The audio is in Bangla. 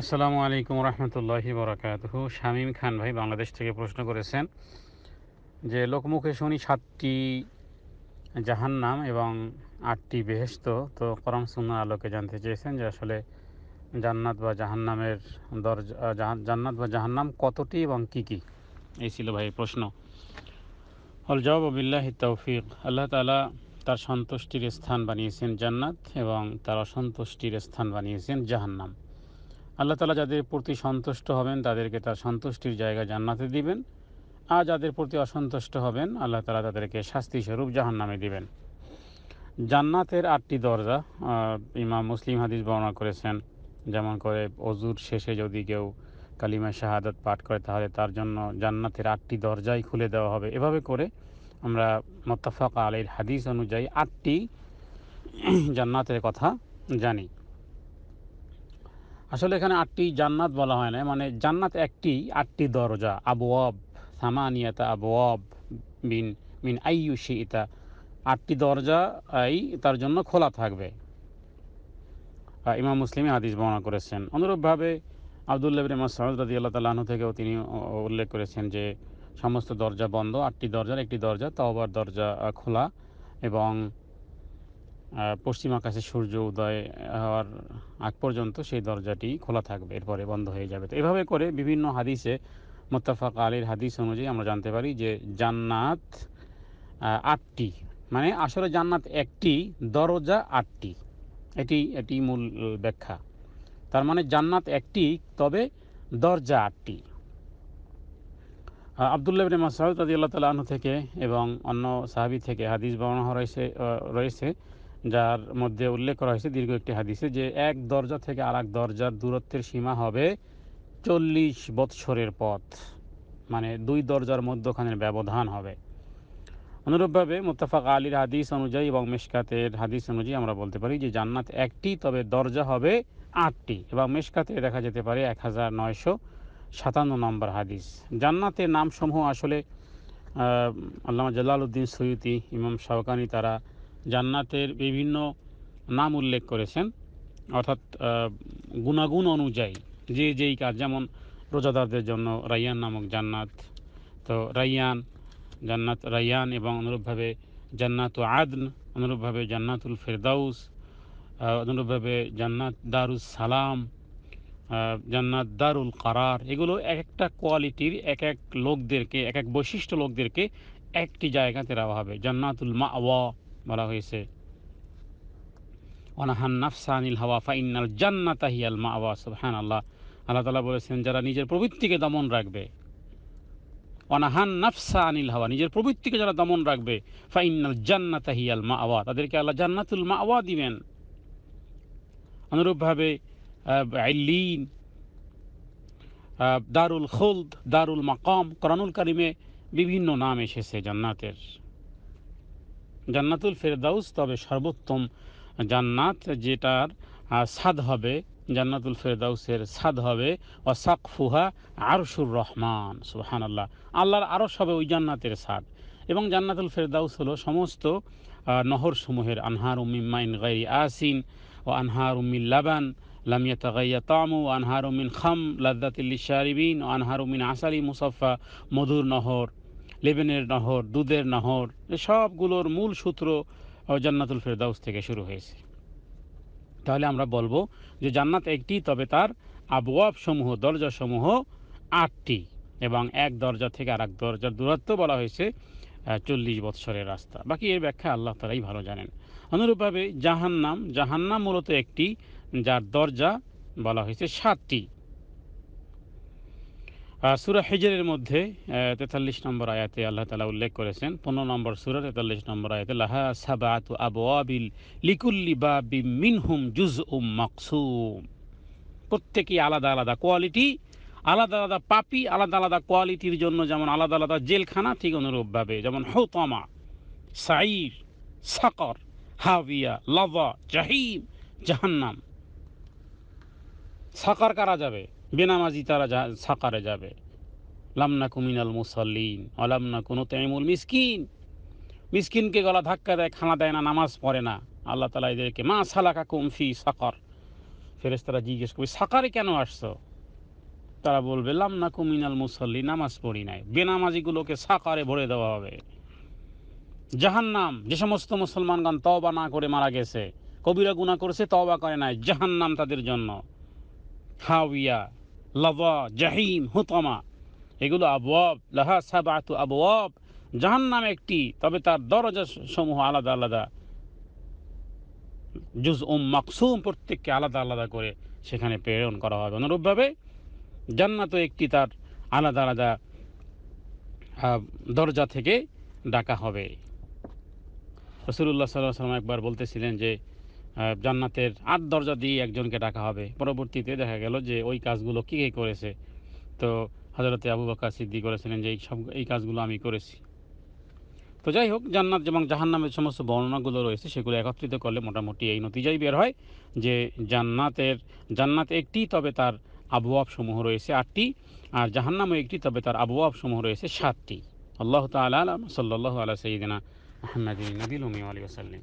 আসসালামু আলাইকুম রহমতুল্লাহি বরাকাতহ। শামীম খান ভাই বাংলাদেশ থেকে প্রশ্ন করেছেন যে, লোকমুখে শুনি সাতটি জাহান্নাম এবং আটটি বেহেস্ত তো করম সুন্নার আলোকে জানতে চেয়েছেন যে, আসলে জান্নাত বা জাহান্নামের দরজা জান্নাত বা জাহান্নাম কতটি এবং কি কী? এই ছিল ভাই প্রশ্ন। অল জবাব, বিল্লাহি তৌফিক। আল্লাহ তালা তার সন্তুষ্টির স্থান বানিয়েছেন জান্নাত এবং তার অসন্তুষ্টির স্থান বানিয়েছেন জাহান্নাম। আল্লাহ তালা যাদের প্রতি সন্তুষ্ট হবেন, তাদেরকে তার সন্তুষ্টির জায়গা জান্নাতে দিবেন। আর যাদের প্রতি অসন্তুষ্ট হবেন, আল্লাহ তালা তাদেরকে শাস্তি স্বরূপ জাহান নামে দিবেন। জান্নাতের আটটি দরজা ইমাম মুসলিম হাদিস বর্ণনা করেছেন। যেমন করে অজুর শেষে যদি কেউ কালিমা শাহাদাত পাঠ করে, তাহলে তার জন্য জান্নাতের আটটি দরজাই খুলে দেওয়া হবে। এভাবে করে আমরা মোত্তাফাক আলীর হাদিস অনুযায়ী আটটি জান্নাতের কথা জানি। আসলে এখানে আটটি জান্নাত বলা হয় না মানে জান্নাত একটি, আটটি দরজা। আবওয়াব, সামানিয়াতা আবওয়াব বিন, মিন আইয়ুশি ইতা আটটি দরজা এই তার জন্য খোলা থাকবে। ইমাম মুসলিমে হাদিস বর্ণনা করেছেন। অনুরূপভাবে আবদুল্লাহ বিন মাসউদ রাদিয়াল্লাহু তাআলা আনহু থেকেও তিনি উল্লেখ করেছেন যে সমস্ত দরজা বন্ধ, আটটি দরজার একটি দরজা, তওবার দরজা খোলা এবং পশ্চিম আকাশে সূর্য উদয় হওয়ার আগ পর্যন্ত সেই দরজাটি খোলা থাকবে, এরপরে বন্ধ হয়ে যাবে। তো এভাবে করে বিভিন্ন হাদিসে মোত্তাফাক আলীর হাদিস অনুযায়ী আমরা জানতে পারি যে জান্নাত আটটি মানে আসলে জান্নাত একটি, দরজা আটটি। এটি এটি মূল ব্যাখ্যা। তার মানে জান্নাত একটি, তবে দরজা আটটি। আবদুল্লাহ বিন মাসউদ রাদিয়াল্লাহু তাআলা আনহু থেকে এবং অন্য সাহাবী থেকে হাদিস বর্ণনা রয়েছে রয়েছে, যার মধ্যে উল্লেখ করা হয়েছে দীর্ঘ একটি হাদিসে যে এক দরজা থেকে আর এক দরজার দূরত্বের সীমা হবে চল্লিশ বৎসরের পথ মানে দুই দরজার মধ্যখানের ব্যবধান হবে। অনুরূপভাবে মোত্তাফাক আলীর হাদিস অনুযায়ী এবং মেশকাতের হাদিস অনুযায়ী আমরা বলতে পারি যে জান্নাত একটি, তবে দরজা হবে আটটি এবং মেশকাতে দেখা যেতে পারে এক হাজার নয়শো সাতান্ন নম্বর হাদিস। জান্নাতের নামসমূহ আসলে আল্লামা জালালউদ্দিন সৈয়দি, ইমাম শাওকানি তারা জান্নাতের বিভিন্ন নাম উল্লেখ করেছেন। অর্থাৎ গুণাগুণ অনুযায়ী যে যেই কাজ, যেমন রোজাদারদের জন্য রাইয়ান নামক জান্নাত, তো রাইয়ান, জান্নাত রাইয়ান এবং অনুরূপভাবে জান্নাত আদন, অনুরূপভাবে জান্নাতুল ফেরদাউস অনুরূপভাবে জান্নাত দারুস সালাম জান্নাত দারুল কারার, এগুলো এক একটা কোয়ালিটির এক এক লোকদেরকে এক এক বৈশিষ্ট্য লোকদেরকে একটি জায়গাতে দেওয়া হবে। জান্নাতুল মা বলা হয়েছে। অনাহান নাফসানিল হাওয়া ফাইনাল আল্লাহ আল্লাহ তালা বলেছেন, যারা নিজের প্রবৃত্তিকে দমন রাখবে অনাহান নাফসা আনিল হাওয়া, নিজের প্রবৃত্তিকে যারা দমন রাখবে ফাইনাল জান্নাত হিয়াল মা আওয়া তাদেরকে আল্লাহ জান্নাতুল মা আওয়া দিবেন। অনুরূপভাবে আইলিন দারুল খুলদ, দারুল মাকাম, কোরআনুল কারিমে বিভিন্ন নাম এসেছে জান্নাতের। জান্নাতুল ফেরদাউস তবে সর্বোত্তম জান্নাত যেটার স্বাদ হবে, জান্নাতুল ফেরদাউসের সাদ হবে অসাক ফুহা আরশুর রহমান সুহান আল্লাহ আল্লাহর আরশ হবে ওই জান্নাতের সাদ। এবং জান্নাতুল ফেরদাউস হলো সমস্ত নহরসমূহের আনহার উম্মিমাইন গাই আসিন লাবান লাম ইয়াতাগাইয়া তামু ও আনহার উমিন খাম লাদ্দাতিল শারিবিন ও আনহার উমিন আসালি মুসাফা মধুর নহর, লেবেনের নহর, দুধের নহর সবগুলোর মূল সূত্র জান্নাতুল ফেরদাউস থেকে শুরু হয়েছে। তাহলে আমরা বলব যে জান্নাত একটি, তবে তার আবওয়াব সমূহ, দরজা সমূহ আটটি এবং এক দরজা থেকে আর এক দরজার দূরত্ব বলা হয়েছে চল্লিশ বৎসরের রাস্তা। বাকি এর ব্যাখ্যা আল্লাহ তালাই ভালো জানেন। অনুরূপভাবে জাহান্নাম জাহান্নাম মূলত একটি, যার দরজা বলা হয়েছে সাতটি। সুরা হিজরের মধ্যে তেতাল্লিশ নম্বর আয়াতে আল্লাহ তালা উল্লেখ করেছেন, পনেরো নম্বর সুরা, তেতাল্লিশ নম্বর আয়াতে, লাহা সাবাত আবু আবিল লিকুল্লি বা বি মিনহুম জুজ উম মাকসুম। প্রত্যেকেই আলাদা আলাদা কোয়ালিটি, আলাদা আলাদা পাপি, আলাদা আলাদা কোয়ালিটির জন্য যেমন আলাদা আলাদা জেলখানা, ঠিক অনুরূপভাবে যেমন হৌতামা, সাইর, সাকর হাবিয়া লাভা জাহিম, জাহান্নাম। সাকার কারা যাবে? বেনামাজি তারা সাকারে যাবে। লামনা কুমিনাল মুসল্লিন অলামনা কোনো তেমুল মিসকিন। মিসকিনকে গলা ধাক্কা দেয়, খানা দেয় না, নামাজ পড়ে না। আল্লাহ তালা এদেরকে, মা সালাকা কুমফি সাকর। ফেরেস্তারা জিজ্ঞেস করবে, সাকারে কেন আসছো? তারা বলবে লামনা কুমিনাল মুসল্লি নামাজ পড়ি নাই। বেনামাজিগুলোকে সাকারে ভরে দেওয়া হবে। জাহান্নাম, যে সমস্ত মুসলমানগণ তওবা না করে মারা গেছে, কবিরা গুণা করেছে, তওবা করে নাই, জাহান্নাম তাদের জন্য। হাওয়া লাভা জাহিম, হুতমা, এগুলো আবওয়াব, লাহা সাবাতু আবওয়াব। জাহান্নাম একটি, তবে তার দরজা সমূহ আলাদা আলাদা। জুজ উম মাকসুম, প্রত্যেককে আলাদা আলাদা করে সেখানে প্রেরণ করা হবে। অনুরূপভাবে জান্নাতও একটি তার আলাদা আলাদা দরজা থেকে ডাকা হবে। রসুল্লাহ সাল্লাহ সাল্লাম একবার বলতেছিলেন যে জান্নাতের আট দরজা দিয়ে একজনকে ডাকা হবে। পরবর্তীতে দেখা গেল যে ওই কাজগুলো কী কে করেছে? তো হজরতে আবু বকর সিদ্দিক করেছিলেন যে, এই সব, এই কাজগুলো আমি করেছি। তো যাই হোক, জান্নাত এবং জাহান্নামের সমস্ত বর্ণনাগুলো রয়েছে, সেগুলো একত্রিত করলে মোটামুটি এই নতিজাই বের হয় যে, জান্নাতের, জান্নাত একটি, তবে তার আবহাওয়াব সমূহ রয়েছে আটটি, আর জাহান্নামও একটি, তবে তার আবহাওয়াব সমূহ রয়েছে সাতটি। আল্লাহ তালা সাল্লাহ আলা সঈদিনা আহমদ নবীল উমি আলী ওসাল্লিম